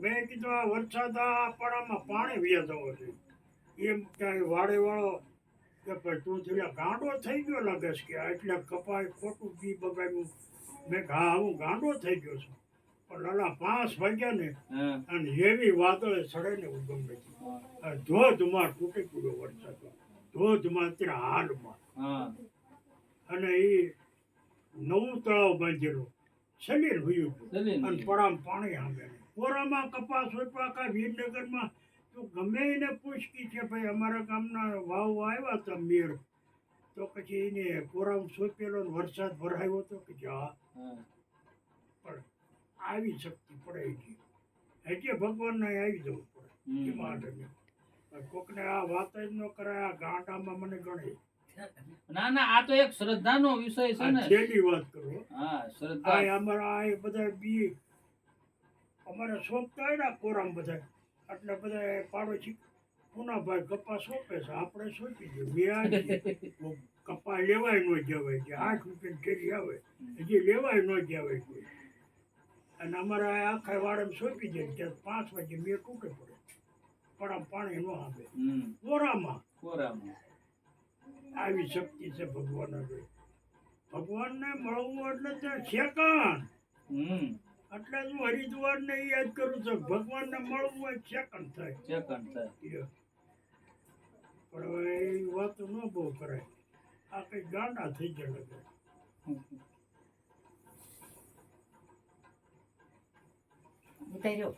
મેં કીધું વરસાદ આપણામાં પાણી વ્યાજવો છે એમ ક્યાંય વાડેવાળો કે ભાઈ તું થયેલા ગાંડો થઈ ગયો લાગે છે કે એટલે કપાય ખોટું બી બગાડ્યું. મેં હા હું ગાંડો થઈ ગયો છું. પણ લાલા પાંચ વાગ્યા ને અને એવી વાદળે સડે ને ઉગમ નથી આ ધોધમાર તૂટી પડ્યો વરસાદ ધોધમાર અત્યારે હાલમાં. અને એ નવું તળાવ બાંધેલું. સલીલ હોયું અને પડામ પાણી આમે કોરામાં કપાસ આખા વિરનગરમાં? તો ગમે એને પૂછકી છે ભાઈ અમારા ગામના વાવ આવ્યા હતા મેર તો પછી એને કોરામ સોંપેલો વરસાદ ભરાયો હતો કે જા. પણ આવી શક્તિ પડે છે એટલે ભગવાનને આવી જવું પડે. એ માટે કોકને આ વાત જ ન કરાય આ ગાંડામાં મને ગણે. ના ના આ તો એક શ્રદ્ધાનો વિષય છે ને. છેલ્લી વાત કરું. હા શ્રદ્ધા. અમારા આ બધા બી અમારે સોંપતા હોય ને કોરામ બધા એટલે બધા પાડોશી પુનાભાઈ કપા સોંપે છે. આપણે સોંપી દઈએ. વ્યાજ કપા લેવાય ન જવાય. કે આઠ રૂપિયા ઠેરી આવે હજી લેવાય ન જવાય કોઈ. અને અમારા આખા વાળામાં સોંપી દે ત્યારે પાંચ વાગે મેં તૂટે પડે. પડા પાણી ન આવે. કોરામાં. કોરામાં. આવી શક્તિ છે ભગવાન ભગવાનને મળવું એટલે ત્યાં શેકાણ હમ. એટલે જ હું હરિદ્વારને યાદ કરું છું. ભગવાનને મળવું હોય સેકન્ડ થાય. સેકન્ડ થાય. પણ હવે એ વાત ન બહુ કરાય. આ કઈ ગાંડા થઈ ગયા લગે ઉતાર્યો.